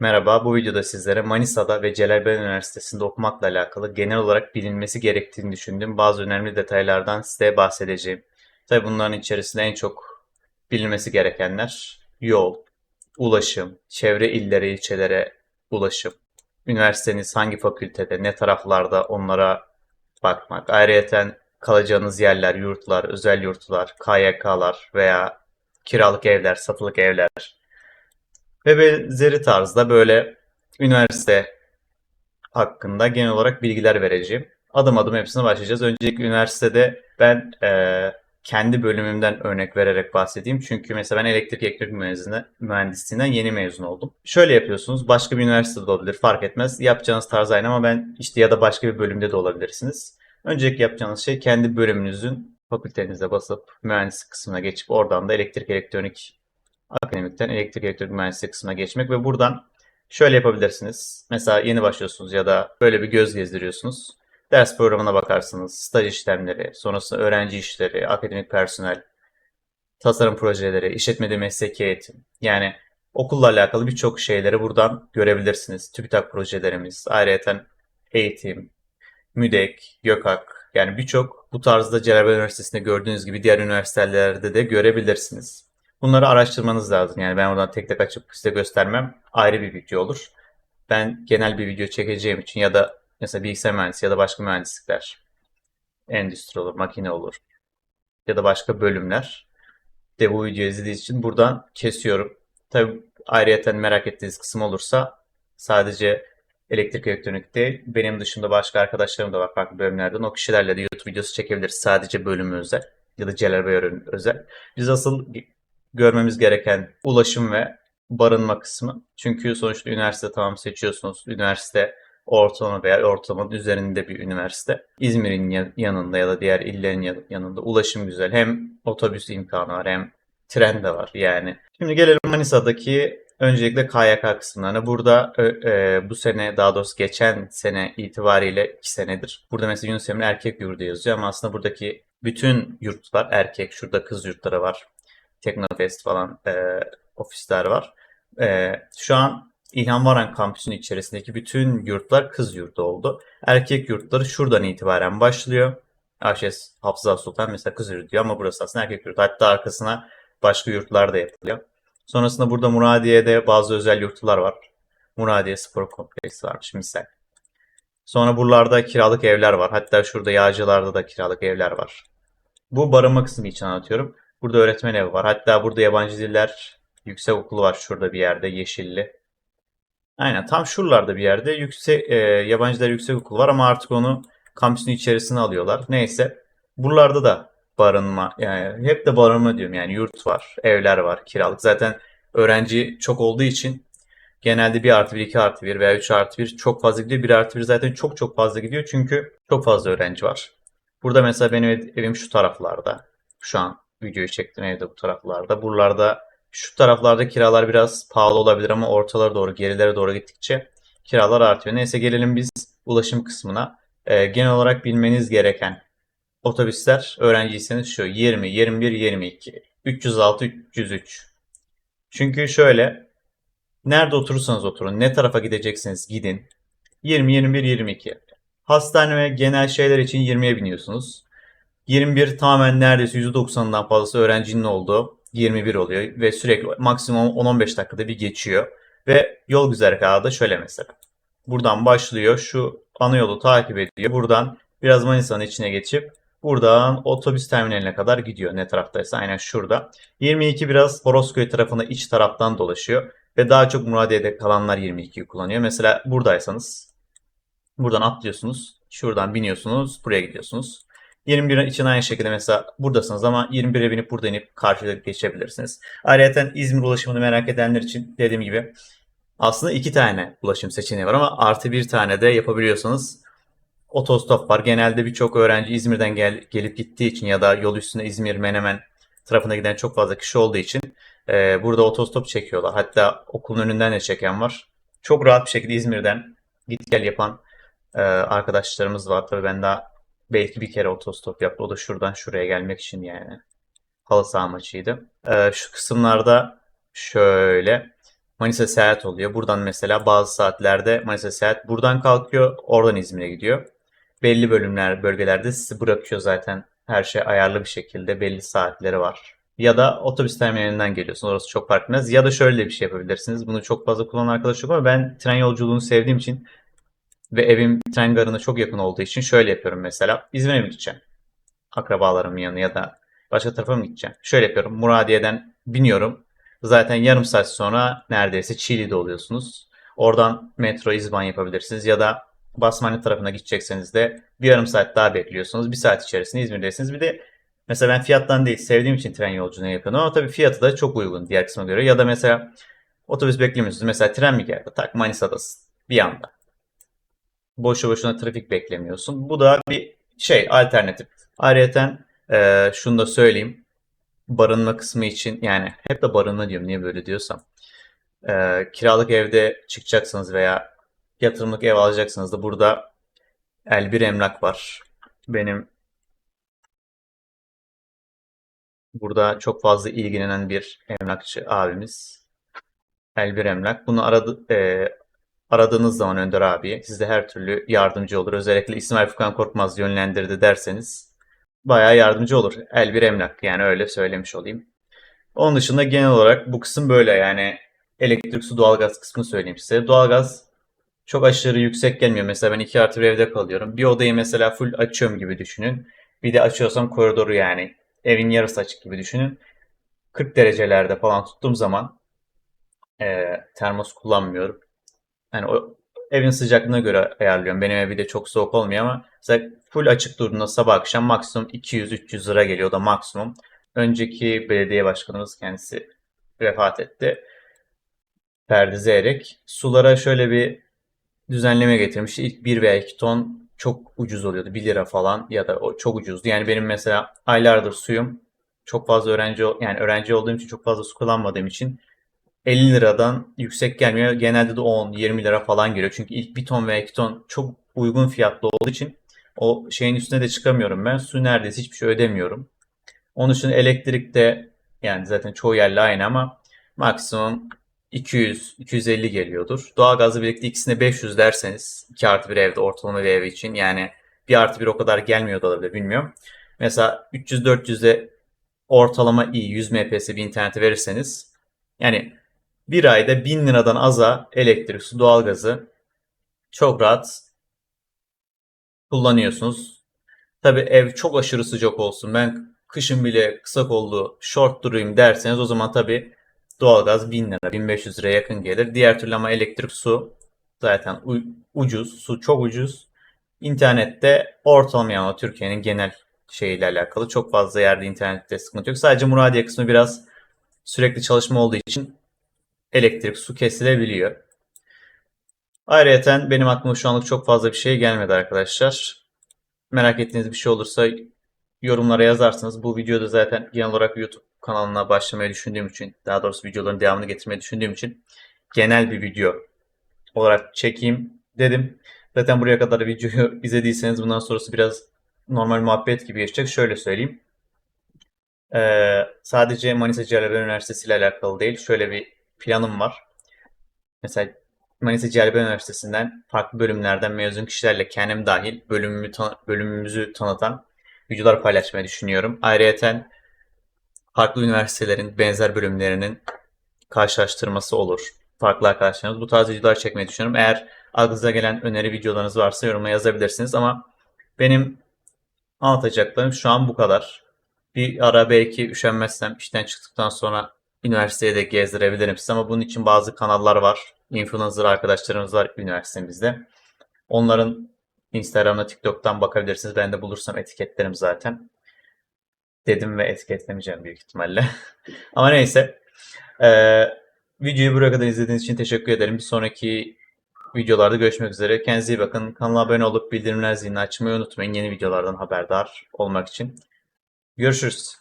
Merhaba, bu videoda sizlere Manisa'da ve Celal Üniversitesi'nde okumakla alakalı genel olarak bilinmesi gerektiğini düşündüğüm bazı önemli detaylardan size bahsedeceğim. Tabii bunların içerisinde en çok bilinmesi gerekenler yol, ulaşım, çevre illere, ilçelere ulaşım, üniversiteniz hangi fakültede, ne taraflarda onlara bakmak, ayrıyeten kalacağınız yerler, yurtlar, özel yurtlar, KYK'lar veya kiralık evler, satılık evler ve benzeri tarzda böyle üniversite hakkında genel olarak bilgiler vereceğim. Adım adım hepsine başlayacağız. Öncelikle üniversitede ben eee, kendi bölümümden örnek vererek bahsedeyim. Çünkü mesela ben elektrik elektronik mühendisliğinden, yeni mezun oldum. Şöyle yapıyorsunuz. Başka bir üniversitede olabilir fark etmez. Yapacağınız tarz aynı ama ben işte ya da başka bir bölümde de olabilirsiniz. Öncelikle yapacağınız şey kendi bölümünüzün fakültenize basıp mühendislik kısmına geçip oradan da elektrik elektronik akademikten elektrik elektronik mühendisliği kısmına geçmek ve buradan şöyle yapabilirsiniz. Mesela yeni başlıyorsunuz ya da böyle bir göz gezdiriyorsunuz. Ders programına bakarsınız, staj işlemleri, sonrasında öğrenci işleri, akademik personel, tasarım projeleri, işletmede mesleki eğitim. Yani okulla alakalı birçok şeyleri buradan görebilirsiniz. TÜBİTAK projelerimiz, ayrıyeten eğitim, MÜDEK, YÖKAK yani birçok bu tarzda Celal Üniversitesi'nde gördüğünüz gibi diğer üniversitelerde de görebilirsiniz. Bunları araştırmanız lazım. Yani ben oradan tek tek açıp size göstermem ayrı bir video olur. Ben genel bir video çekeceğim için ya da mesela bilgisayar mühendisi ya da başka mühendislikler, endüstri olur, makine olur ya da başka bölümler de bu videoyu izlediğiniz için buradan kesiyorum. Tabii ayrıyeten merak ettiğiniz kısım olursa sadece elektrik elektronik değil, benim dışında başka arkadaşlarım da var farklı bölümlerden. O kişilerle de YouTube videosu çekebiliriz. Sadece bölümü özel ya da Celal Bey özel. Biz asıl görmemiz gereken ulaşım ve barınma kısmı. Çünkü sonuçta üniversite tamam seçiyorsunuz. Üniversite ortalama veya ortalamanın üzerinde bir üniversite. İzmir'in yanında ya da diğer illerin yanında ulaşım güzel. Hem otobüs imkanı var hem tren de var yani. Şimdi gelelim Manisa'daki öncelikle KYK kısımlarına. Burada e, bu sene daha doğrusu geçen sene itibariyle 2 senedir. Burada mesela Yunus Emre erkek yurdu yazıyor ama aslında buradaki bütün yurtlar erkek. Şurada kız yurtları var. Teknofest falan e, ofisler var. E, şu an İlhan Varan kampüsünün içerisindeki bütün yurtlar kız yurdu oldu. Erkek yurtları şuradan itibaren başlıyor. Ayşes Hafıza Sultan mesela kız yurdu diyor ama burası aslında erkek yurdu. Hatta arkasına başka yurtlar da yapılıyor. Sonrasında burada Muradiye'de bazı özel yurtlar var. Muradiye Spor Kompleksi varmış misal. Sonra buralarda kiralık evler var. Hatta şurada Yağcılar'da da kiralık evler var. Bu barınma kısmı için anlatıyorum. Burada öğretmen evi var. Hatta burada yabancı diller yüksek okulu var şurada bir yerde yeşilli. Aynen tam şuralarda bir yerde yüksek e, yabancı diller yüksek okulu var ama artık onu kampüsün içerisine alıyorlar. Neyse. Buralarda da barınma yani hep de barınma diyorum yani yurt var, evler var, kiralık. Zaten öğrenci çok olduğu için genelde 1 artı 1, 2 artı 1 veya 3 artı 1 çok fazla gidiyor. 1 artı 1 zaten çok çok fazla gidiyor çünkü çok fazla öğrenci var. Burada mesela benim evim şu taraflarda. Şu an videoyu çektim evde bu taraflarda. Buralarda şu taraflarda kiralar biraz pahalı olabilir ama ortalara doğru gerilere doğru gittikçe kiralar artıyor. Neyse gelelim biz ulaşım kısmına. Ee, genel olarak bilmeniz gereken otobüsler öğrenciyseniz şu 20, 21, 22, 306, 303. Çünkü şöyle nerede oturursanız oturun ne tarafa gideceksiniz gidin. 20, 21, 22. Hastane ve genel şeyler için 20'ye biniyorsunuz. 21 tamamen neredeyse %90'dan fazlası öğrencinin olduğu 21 oluyor ve sürekli maksimum 10-15 dakikada bir geçiyor. Ve yol güzergahı da şöyle mesela. Buradan başlıyor şu ana yolu takip ediyor. Buradan biraz Manisa'nın içine geçip buradan otobüs terminaline kadar gidiyor. Ne taraftaysa aynen şurada. 22 biraz Horozköy tarafına iç taraftan dolaşıyor. Ve daha çok Muradiye'de kalanlar 22'yi kullanıyor. Mesela buradaysanız buradan atlıyorsunuz. Şuradan biniyorsunuz. Buraya gidiyorsunuz. 21 için aynı şekilde mesela buradasınız ama 21'e binip burada inip karşıya geçebilirsiniz. Ayrıca İzmir ulaşımını merak edenler için dediğim gibi aslında iki tane ulaşım seçeneği var ama artı bir tane de yapabiliyorsanız otostop var. Genelde birçok öğrenci İzmir'den gel, gelip gittiği için ya da yol üstünde İzmir, Menemen tarafına giden çok fazla kişi olduğu için e, burada otostop çekiyorlar. Hatta okulun önünden de çeken var. Çok rahat bir şekilde İzmir'den git gel yapan e, arkadaşlarımız var. Tabii ben daha belki bir kere otostop yaptı. O da şuradan şuraya gelmek için yani. Halı saha maçıydı. Ee, şu kısımlarda şöyle Manisa seyahat oluyor. Buradan mesela bazı saatlerde Manisa seyahat buradan kalkıyor, oradan İzmir'e gidiyor. Belli bölümler, bölgelerde sizi bırakıyor zaten. Her şey ayarlı bir şekilde belli saatleri var. Ya da otobüs terminalinden geliyorsunuz. Orası çok fark. Ya da şöyle bir şey yapabilirsiniz. Bunu çok fazla kullanan arkadaş yok ama ben tren yolculuğunu sevdiğim için ve evim tren garına çok yakın olduğu için şöyle yapıyorum mesela. İzmir'e mi gideceğim? Akrabalarımın yanına ya da başka tarafa mı gideceğim? Şöyle yapıyorum. Muradiye'den biniyorum. Zaten yarım saat sonra neredeyse Çiğli'de oluyorsunuz. Oradan metro İzban yapabilirsiniz ya da Basmane tarafına gidecekseniz de bir yarım saat daha bekliyorsunuz. Bir saat içerisinde İzmir'desiniz. Bir de mesela ben fiyattan değil sevdiğim için tren yolculuğunu yapıyorum ama tabii fiyatı da çok uygun diğer kısma göre. Ya da mesela otobüs beklemiyorsunuz. Mesela tren mi geldi? Tak Manisa'dasın bir anda. Boşu boşuna trafik beklemiyorsun. Bu da bir şey alternatif. Ayrıca e, şunu da söyleyeyim. Barınma kısmı için yani hep de barınma diyorum niye böyle diyorsam. E, kiralık evde çıkacaksanız veya yatırımlık ev alacaksınız da burada Elbir Emlak var. Benim burada çok fazla ilgilenen bir emlakçı abimiz. Elbir Emlak. Bunu aradı, e, aradığınız zaman Önder abi size her türlü yardımcı olur. Özellikle İsmail Furkan Korkmaz yönlendirdi derseniz bayağı yardımcı olur. Elbir Emlak yani öyle söylemiş olayım. Onun dışında genel olarak bu kısım böyle yani elektrik, su, doğalgaz kısmını söyleyeyim size. Doğalgaz çok aşırı yüksek gelmiyor. Mesela ben 2 artı bir evde kalıyorum. Bir odayı mesela full açıyorum gibi düşünün. Bir de açıyorsam koridoru yani evin yarısı açık gibi düşünün. 40 derecelerde falan tuttuğum zaman e, termos kullanmıyorum. Yani o evin sıcaklığına göre ayarlıyorum. Benim ev bir de çok soğuk olmuyor ama mesela full açık durduğunda sabah akşam maksimum 200-300 lira geliyor da maksimum. Önceki belediye başkanımız kendisi vefat etti. Ferdi Zeyrek. Sulara şöyle bir düzenleme getirmişti. İlk 1 veya 2 ton çok ucuz oluyordu. 1 lira falan ya da o çok ucuzdu. Yani benim mesela aylardır suyum çok fazla öğrenci yani öğrenci olduğum için çok fazla su kullanmadığım için 50 liradan yüksek gelmiyor. Genelde de 10-20 lira falan geliyor. Çünkü ilk 1 ton veya 2 ton çok uygun fiyatlı olduğu için o şeyin üstüne de çıkamıyorum ben. Su neredeyse hiçbir şey ödemiyorum. Onun için elektrik de yani zaten çoğu yerle aynı ama maksimum 200-250 geliyordur. Doğalgazla birlikte ikisine 500 derseniz 2 artı bir evde ortalama bir ev için yani 1 artı bir o kadar gelmiyor da olabilir bilmiyorum. Mesela 300-400'de ortalama iyi 100 MPS bir interneti verirseniz yani bir ayda 1000 liradan aza elektrik, su, doğalgazı çok rahat kullanıyorsunuz. Tabi ev çok aşırı sıcak olsun. Ben kışın bile kısa kollu short durayım derseniz o zaman tabi doğalgaz 1000 lira, 1500 liraya yakın gelir. Diğer türlü ama elektrik, su zaten ucuz. Su çok ucuz. İnternette ortalama yani Türkiye'nin genel şeyiyle alakalı çok fazla yerde internette sıkıntı yok. Sadece Muradiye kısmı biraz sürekli çalışma olduğu için elektrik, su kesilebiliyor. Ayrıca benim aklıma şu anlık çok fazla bir şey gelmedi arkadaşlar. Merak ettiğiniz bir şey olursa yorumlara yazarsınız. Bu videoda zaten genel olarak YouTube kanalına başlamayı düşündüğüm için, daha doğrusu videoların devamını getirmeyi düşündüğüm için genel bir video olarak çekeyim dedim. Zaten buraya kadar videoyu izlediyseniz bundan sonrası biraz normal muhabbet gibi geçecek. Şöyle söyleyeyim. Ee, sadece Manisa Celal Üniversitesi ile alakalı değil. Şöyle bir planım var. Mesela Manisa Celal Üniversitesi'nden farklı bölümlerden mezun kişilerle kendim dahil bölümümü tan bölümümüzü tanıtan videolar paylaşmayı düşünüyorum. Ayrıca farklı üniversitelerin benzer bölümlerinin karşılaştırması olur. Farklı arkadaşlarımız bu tarz videolar çekmeyi düşünüyorum. Eğer aklınıza gelen öneri videolarınız varsa yoruma yazabilirsiniz ama benim anlatacaklarım şu an bu kadar. Bir ara belki üşenmezsem işten çıktıktan sonra üniversiteye de gezdirebilirim size ama bunun için bazı kanallar var. Influencer arkadaşlarımız var üniversitemizde. Onların Instagram'da, TikTok'tan bakabilirsiniz. Ben de bulursam etiketlerim zaten. Dedim ve etiketlemeyeceğim büyük ihtimalle. ama neyse. Ee, videoyu buraya kadar izlediğiniz için teşekkür ederim. Bir sonraki videolarda görüşmek üzere. Kendinize iyi bakın. Kanala abone olup bildirimler zilini açmayı unutmayın. Yeni videolardan haberdar olmak için. Görüşürüz.